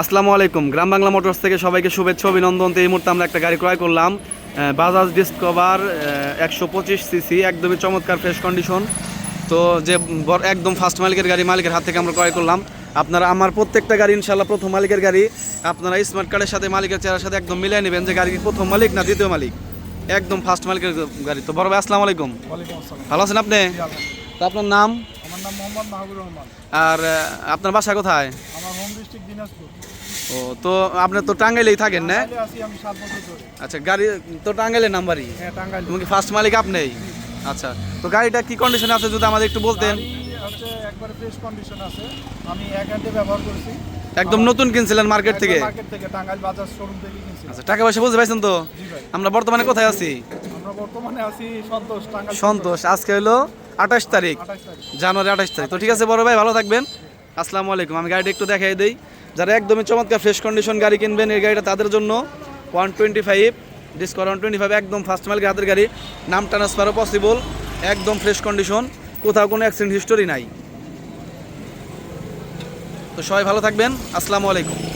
আসসালামু আলাইকুম। গ্রাম বাংলা মোটরস থেকে সবাইকে শুভেচ্ছা অভিনন্দন। তো এই মুহূর্তে আমরা একটা গাড়ি ক্রয় করলাম বাজাজ ডিসকভার একশো পঁচিশ সিসি একদমই চমৎকার ফ্রেশ কন্ডিশন তো যে একদম ফার্স্ট মালিকের গাড়ি মালিকের হাত থেকে আমরা ক্রয় করলাম। আপনারা আমার প্রত্যেকটা গাড়ি ইনশাল্লাহ প্রথম মালিকের গাড়ি আপনারা স্মার্ট কার্ডের সাথে মালিকের চেহারার সাথে একদম মিলিয়ে নেবেন যে গাড়ির প্রথম মালিক না দ্বিতীয় মালিক। একদম ফার্স্ট মালিকের গাড়ি। তো বড় ভাই আসসালামু আলাইকুম। ভালো আছেন আপনি? তো আপনার নাম? আমার নাম মোহাম্মদ রহমান। আর আপনার বাসা কোথায়? ডিস্ট্রিক্ট দিনাজপুর। ও তো আপনি তো টাঙ্গাইলেই থাকেন না? আমি সাত বছর ধরে। আচ্ছা গাড়ি তো টাঙ্গাইলের নাম্বারই? হ্যাঁ টাঙ্গাইল তুমি কি ফার্স্ট মালিক আপনিই আচ্ছা তো গাড়িটা কি কন্ডিশনে আছে যদি আমাদের একটু বলতেন? হচ্ছে একবারে ফ্রেশ কন্ডিশন আছে। আমি এক হ্যান্ডে ব্যবহার করেছি। একদম নতুন কিনছিলেন মার্কেট থেকে? মার্কেট থেকে টাঙ্গাইল বাজার শোরুম থেকে কিনছি আচ্ছা টাকা পয়সা বুঝতে পারছেন তো? আমরা বর্তমানে কোথায় আছি? আমরা বর্তমানে আছি সন্তোষ টাঙ্গাইল সন্তোষ আজকে হলো আঠাশ তারিখ। জানুয়ারি আঠাশ তারিখ। তো ঠিক আছে বড় ভাই ভালো থাকবেন। আসসালামু আলাইকুম, আমি গাড়িটা একটু দেখাই দিই। যারা একদমই চমৎকার ফ্রেশ কন্ডিশন গাড়ি কিনবেন, এই গাড়িটা তাদের জন্য one twenty five discount one twenty five একদম ফার্স্ট মাইল হাতের গাড়ি। নাম ট্রান্সফারও পসিবল একদম ফ্রেশ কন্ডিশন কোথাও কোনো অ্যাক্সিডেন্ট হিস্টোরি নাই। তো সবাই ভালো থাকবেন, আসসালামু আলাইকুম।